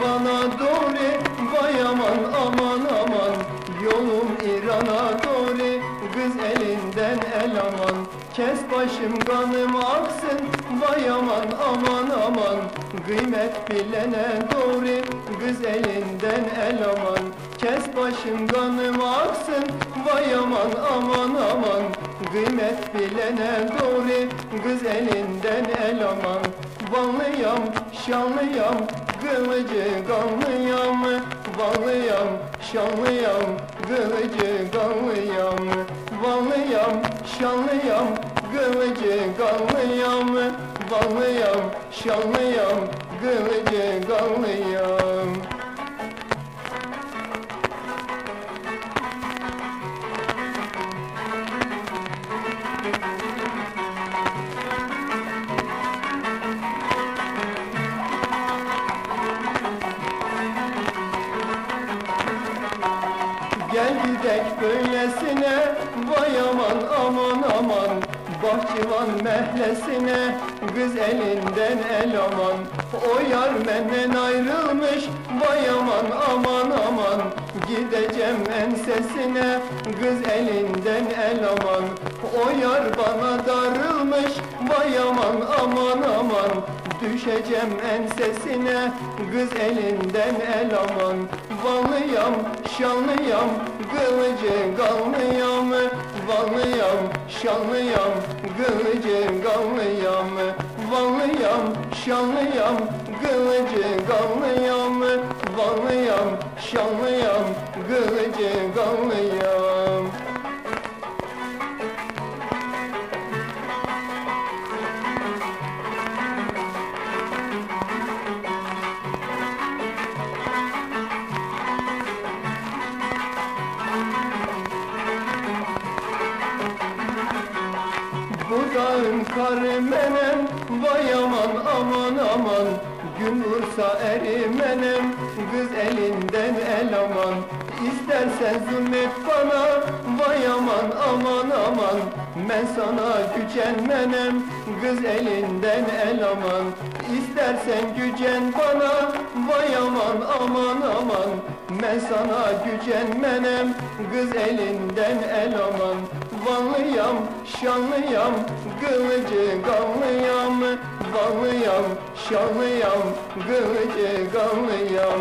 bana doğru Vay aman aman aman. Yolum İran'a doğru Kız elinden el aman. Kes başım kanım aksın Vay aman aman aman. Kıymet bilene doğru Kız elinden el aman. Kes başım kanım aksın Vay aman aman aman. Kıymet bilene doğru Kız elinden el aman Vanlıyam, şanlıyam, kılıcı kanlıyam Vanlıyam, şanlıyam, kılıcı kanlıyam Vanlıyam, şanlıyam, kılıcı kanlıyam Vanlıyam, şanlıyam, kılıcı kanlıyam Gel gidek böylesine Vay aman aman aman. Bahçıvan mehlesine Kız elinden el aman. O yar menden ayrılmış Vay aman aman aman. Gideceğim ensesine Kız elinden el aman. O yar bana darılmış Vay aman aman aman Düşeceğim ensesine. Kız elinden el aman Vanlıyam, şanlıyam Kılıcı kanlıyam Vanlıyam, şanlıyam Kılıcı kanlıyam Vanlıyam, şanlıyam Kılıcı kanlıyam Vanlıyam, şanlıyam Kılıcı kanlıyam Bu dağın karı menem Vay aman aman aman. Gün vursa erimenem Kız elinden el aman. İstersen zulmet bana Vay aman aman aman. Ben sana gücenmenem Kız elinden el aman. İstersen gücen bana Vay aman aman aman. Ben sana gücenmenem Kız elinden el aman Vanlıyam, şanlıyam, kılıcı kanlıyam Vanlıyam, şanlıyam, kılıcı kanlıyam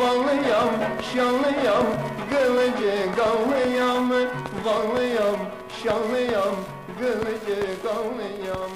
Vanlıyam, şanlıyam, kılıcı kanlıyam Vanlıyam, şanlıyam, kılıcı kanlıyam